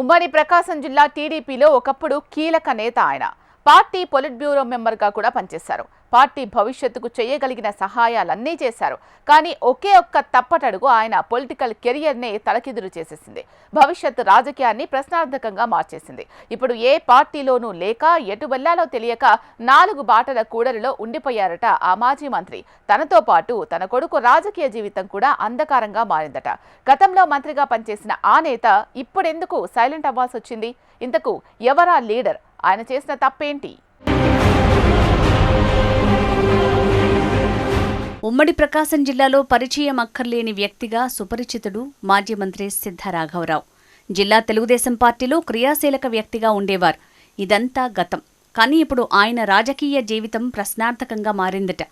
ఉమ్మడి ప్రకాశం జిల్లా టీడీపీలో ఒకప్పుడు కీలక నేత ఆయన. పార్టీ పొలిట్ బ్యూరో మెంబర్గా కూడా పనిచేశారు. పార్టీ భవిష్యత్తుకు చేయగలిగిన సహాయాలన్నీ చేశారు. కానీ ఒకే ఒక్క తప్పటడుగు ఆయన పొలిటికల్ కెరియర్నే తలకిదురు చేసేసింది. భవిష్యత్తు రాజకీయాన్ని ప్రశ్నార్థకంగా మార్చేసింది. ఇప్పుడు ఏ పార్టీలోనూ లేక ఎటు వెళ్ళాలో తెలియక నాలుగు బాటల కూడలిలో ఉండిపోయారట ఆ మాజీ మంత్రి. తనతో పాటు తన కొడుకు రాజకీయ జీవితం కూడా అంధకారంగా మారిందట. గతంలో మంత్రిగా పనిచేసిన ఆ నేత ఇప్పుడెందుకు సైలెంట్ అవ్వాల్సి వచ్చింది ఇంతకు ఎవరా లీడర్? ఆయన చేసిన తప్పేంటి? ఉమ్మడి ప్రకాశం జిల్లాలో పరిచయం అక్కర్లేని వ్యక్తిగా సుపరిచితుడు మాజీ మంత్రి సిద్ధరాఘవరావు. జిల్లా తెలుగుదేశం పార్టీలో క్రియాశీలక వ్యక్తిగా ఉండేవారు. ఇదంతా గతం. కానీ ఇప్పుడు ఆయన రాజకీయ జీవితం ప్రశ్నార్థకంగా మారిందట.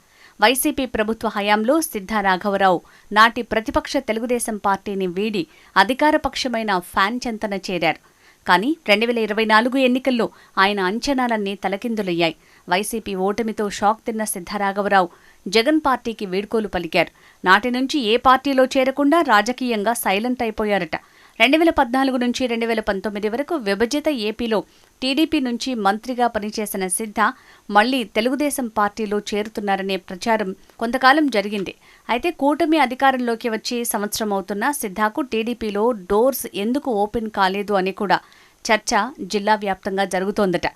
వైసీపీ ప్రభుత్వ హయాంలో సిద్ధరాఘవరావు నాటి ప్రతిపక్ష తెలుగుదేశం పార్టీని వీడి అధికారపక్షమైన ఫ్యాన్ చెంతన చేరారు. కానీ రెండు వేల ఇరవై నాలుగు ఎన్నికల్లో ఆయన అంచనాలన్నీ తలకిందులయ్యాయి. వైసీపీ ఓటమితో షాక్ తిన్న సిద్ధరాఘవరావు జగన్ పార్టీకి వీడ్కోలు పలికారు. నాటి నుంచి ఏ పార్టీలో చేరకుండా రాజకీయంగా సైలెంట్ అయిపోయారట. రెండు వేల పద్నాలుగు నుంచి రెండు వేల పంతొమ్మిది వరకు విభజిత ఏపీలో టీడీపీ నుంచి మంత్రిగా పనిచేసిన సిద్ధ మళ్ళీ తెలుగుదేశం పార్టీలో చేరుతున్నారనే ప్రచారం కొంతకాలం జరిగింది. అయితే కూటమి అధికారంలోకి వచ్చి సంవత్సరం అవుతున్న సిద్ధాకు టీడీపీలో డోర్స్ ఎందుకు ఓపెన్ కాలేదు అని కూడా చర్చ జిల్లా వ్యాప్తంగా జరుగుతోందట.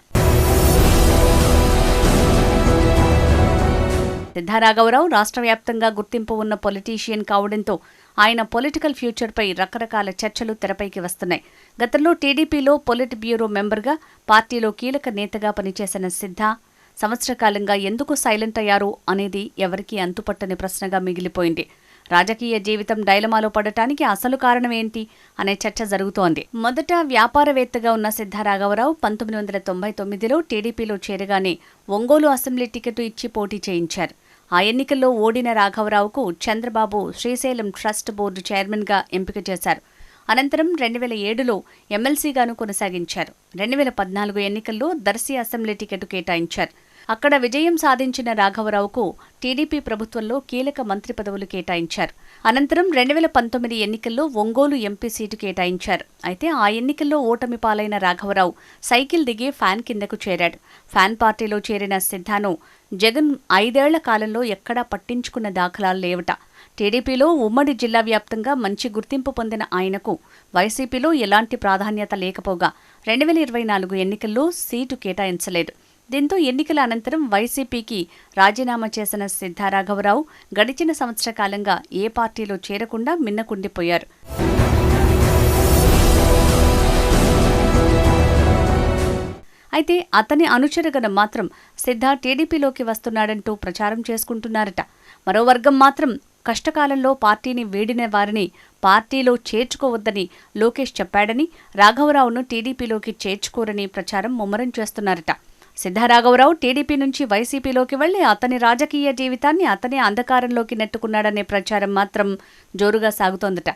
సిద్ధారాఘవరావు రాష్ట్ర వ్యాప్తంగా గుర్తింపు ఉన్న పొలిటీషియన్ కావడంతో ఆయన పొలిటికల్ ఫ్యూచర్పై రకరకాల చర్చలు తెరపైకి వస్తున్నాయి. గతంలో టీడీపీలో పొలిట్ బ్యూరో మెంబర్గా పార్టీలో కీలక నేతగా పనిచేసిన సిద్ధ సంవత్సర కాలంగా ఎందుకు సైలెంట్ అయ్యారు అనేది ఎవరికీ అంతుపట్టని ప్రశ్నగా మిగిలిపోయింది. రాజకీయ జీవితం డైలమాలో పడటానికి అసలు కారణం ఏంటి అనే చర్చ జరుగుతోంది. మొదట వ్యాపారవేత్తగా ఉన్న సిద్ధారాఘవరావు పంతొమ్మిది వందల తొంభై తొమ్మిదిలో టీడీపీలో చేరగానే ఒంగోలు అసెంబ్లీ టికెట్ ఇచ్చి పోటీ చేయించారు. ఆ ఎన్నికల్లో ఓడిన రాఘవరావుకు చంద్రబాబు శ్రీశైలం ట్రస్ట్ బోర్డు చైర్మన్గా ఎంపిక చేశారు. అనంతరం రెండు వేల ఏడులో ఎమ్మెల్సీగాను కొనసాగించారు. రెండు వేల పద్నాలుగు ఎన్నికల్లో దర్శి అసెంబ్లీ టికెట్ కేటాయించారు. అక్కడ విజయం సాధించిన రాఘవరావుకు టీడీపీ ప్రభుత్వంలో కీలక మంత్రి పదవులు కేటాయించారు. అనంతరం రెండు వేల పంతొమ్మిది ఎన్నికల్లో ఒంగోలు ఎంపీ సీటు కేటాయించారు. అయితే ఆ ఎన్నికల్లో ఓటమి పాలైన రాఘవరావు సైకిల్ దిగి ఫ్యాన్ కిందకు చేరాడు. ఫ్యాన్ పార్టీలో చేరిన సిద్ధాను జగన్ ఐదేళ్ళ కాలంలో ఎక్కడా పట్టించుకున్న దాఖలాలు లేవట. టీడీపీలో ఉమ్మడి జిల్లా వ్యాప్తంగా మంచి గుర్తింపు పొందిన ఆయనకు వైసీపీలో ఎలాంటి ప్రాధాన్యత లేకపోగా రెండు వేల ఇరవై నాలుగు ఎన్నికల్లో సీటు కేటాయించలేదు. దీంతో ఎన్నికల అనంతరం వైసీపీకి రాజీనామా చేసిన సిద్ధారాఘవరావు గడిచిన సంవత్సర కాలంగా ఏ పార్టీలో చేరకుండా మిన్నకుండిపోయారు. అయితే అతని అనుచరగణ మాత్రం సిద్ధ టీడీపీలోకి వస్తున్నాడంటూ ప్రచారం చేసుకుంటున్నారట. మరో వర్గం మాత్రం కష్టకాలంలో పార్టీని వీడిన వారిని పార్టీలో చేర్చుకోవద్దని లోకేష్ చెప్పాడని రాఘవరావును టీడీపీలోకి చేర్చుకోరని ప్రచారం ముమ్మరం చేస్తున్నారట. సిద్ధారాఘవరావు టీడీపీ నుంచి వైసీపీలోకి వెళ్ళి అతని రాజకీయ జీవితాన్ని అతనే అంధకారంలోకి నెట్టుకున్నాడనే ప్రచారం మాత్రం జోరుగా సాగుతోందట.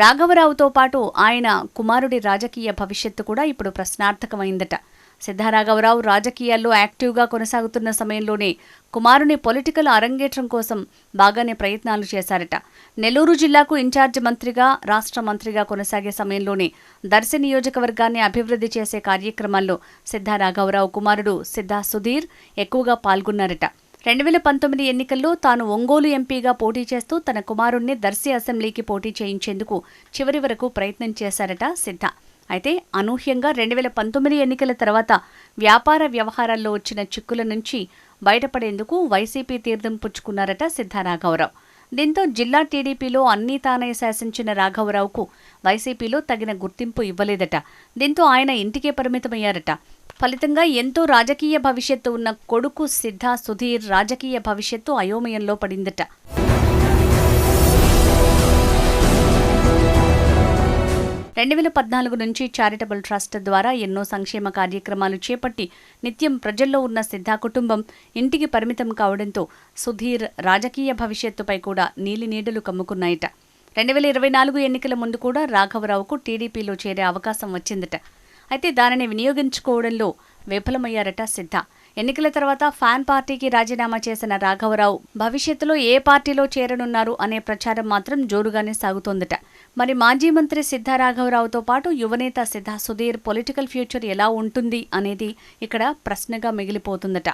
రాఘవరావుతో పాటు ఆయన కుమారుడి రాజకీయ భవిష్యత్తు కూడా ఇప్పుడు ప్రశ్నార్థకమైందట. సిద్ధారాఘవరావు రాజకీయాల్లో యాక్టివ్గా కొనసాగుతున్న సమయంలోనే కుమారుని పొలిటికల్ అరంగేట్రం కోసం బాగానే ప్రయత్నాలు చేశారట. నెల్లూరు జిల్లాకు ఇన్ఛార్జ్ మంత్రిగా రాష్ట్ర మంత్రిగా కొనసాగే సమయంలోనే దర్శి నియోజకవర్గాన్ని అభివృద్ధి చేసే కార్యక్రమాల్లో సిద్ధారాఘవరావు కుమారుడు సిద్ధా సుధీర్ ఎక్కువగా పాల్గొన్నారట. రెండు వేల పంతొమ్మిది ఎన్నికల్లో తాను ఒంగోలు ఎంపీగా పోటీ చేస్తూ తన కుమారుణ్ణి దర్శి అసెంబ్లీకి పోటీ చేయించేందుకు చివరి వరకు ప్రయత్నం చేశారట సిద్ధ. అయితే అనూహ్యంగా రెండు వేల పంతొమ్మిది ఎన్నికల తర్వాత వ్యాపార వ్యవహారాల్లో వచ్చిన చిక్కుల నుంచి బయటపడేందుకు వైసీపీ తీర్థం పుచ్చుకున్నారట సిద్ధారాఘవరావు. దీంతో జిల్లా టీడీపీలో అన్నీ తానే శాసించిన రాఘవరావుకు వైసీపీలో తగిన గుర్తింపు ఇవ్వలేదట. దీంతో ఆయన ఇంటికే పరిమితమయ్యారట. ఫలితంగా ఎంతో రాజకీయ భవిష్యత్తు ఉన్న కొడుకు సిద్ధా సుధీర్ రాజకీయ భవిష్యత్తు అయోమయంలో పడిందట. రెండు వేల పద్నాలుగు నుంచి చారిటబుల్ ట్రస్ట్ ద్వారా ఎన్నో సంక్షేమ కార్యక్రమాలు చేపట్టి నిత్యం ప్రజల్లో ఉన్న సిద్ధా కుటుంబం ఇంటికి పరిమితం కావడంతో సుధీర్ రాజకీయ భవిష్యత్తుపై కూడా నీలి నీడలు కమ్ముకున్నాయట. రెండు వేల ఇరవై నాలుగు ఎన్నికల ముందు కూడా రాఘవరావుకు టీడీపీలో చేరే అవకాశం వచ్చిందట. అయితే దానిని వినియోగించుకోవడంలో విఫలమయ్యారట సిద్ధ. ఎన్నికల తర్వాత ఫ్యాన్ పార్టీకి రాజీనామా చేసిన రాఘవరావు భవిష్యత్తులో ఏ పార్టీలో చేరనున్నారు అనే ప్రచారం మాత్రం జోరుగానే సాగుతోందట. మరి మాజీ మంత్రి సిద్ధా రాఘవరావుతో పాటు యువనేత సిద్ధా సుధీర్ పొలిటికల్ ఫ్యూచర్ ఎలా ఉంటుంది అనేది ఇక్కడ ప్రశ్నగా మిగిలిపోతుందట.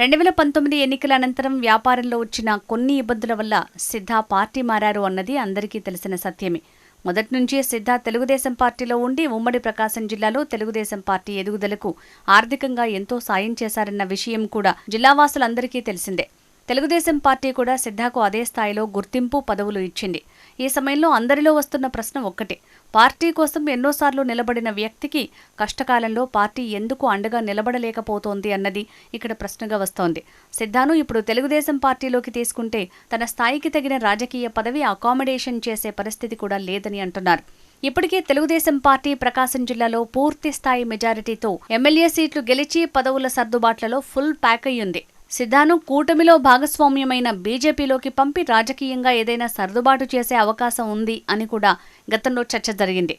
రెండు వేల పంతొమ్మిది ఎన్నికల అనంతరం వ్యాపారంలో వచ్చిన కొన్ని ఇబ్బందుల వల్ల సిద్ధా పార్టీ మారారు అన్నది అందరికీ తెలిసిన సత్యమే. మొదటి నుంచే సిద్ధా తెలుగుదేశం పార్టీలో ఉండి ఉమ్మడి ప్రకాశం జిల్లాలో తెలుగుదేశం పార్టీ ఎదుగుదలకు ఆర్థికంగా ఎంతో సాయం చేశారన్న విషయం కూడా జిల్లావాసులందరికీ తెలిసిందే. తెలుగుదేశం పార్టీ కూడా సిద్ధాకు అదే స్థాయిలో గుర్తింపు పదవులు ఇచ్చింది. ఈ సమయంలో అందరిలో వస్తున్న ప్రశ్న ఒక్కటే. పార్టీ కోసం ఎన్నోసార్లు నిలబడిన వ్యక్తికి కష్టకాలంలో పార్టీ ఎందుకు అండగా నిలబడలేకపోతోంది అన్నది ఇక్కడ ప్రశ్నగా వస్తోంది. సిద్ధాను ఇప్పుడు తెలుగుదేశం పార్టీలోకి తీసుకుంటే తన స్థాయికి తగిన రాజకీయ పదవి అకామిడేషన్ చేసే పరిస్థితి కూడా లేదని అంటున్నారు. ఇప్పటికే తెలుగుదేశం పార్టీ ప్రకాశం జిల్లాలో పూర్తి స్థాయి మెజారిటీతో ఎమ్మెల్యే సీట్లు గెలిచి పదవుల సర్దుబాట్లలో ఫుల్ ప్యాక్ అయ్యింది. సిద్ధాను కూటమిలో భాగస్వామ్యమైన బీజేపీలోకి పంపి రాజకీయంగా ఏదైనా సర్దుబాటు చేసే అవకాశం ఉంది అని కూడా గతంలో చర్చ జరిగింది.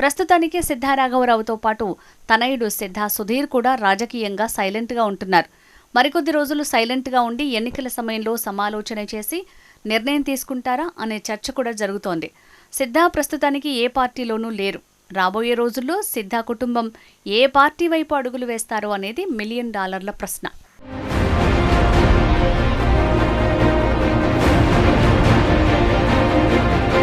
ప్రస్తుతానికి సిద్ధారాఘవరావుతో పాటు తనయుడు సిద్ధా సుధీర్ కూడా రాజకీయంగా సైలెంట్గా ఉంటున్నారు. మరికొద్ది రోజులు సైలెంట్గా ఉండి ఎన్నికల సమయంలో సమాలోచన చేసి నిర్ణయం తీసుకుంటారా అనే చర్చ కూడా జరుగుతోంది. సిద్ధా ప్రస్తుతానికి ఏ పార్టీలోనూ లేరు. రాబోయే రోజుల్లో సిద్ధా కుటుంబం ఏ పార్టీ వైపు అడుగులు వేస్తారో అనేది మిలియన్ డాలర్ల ప్రశ్న.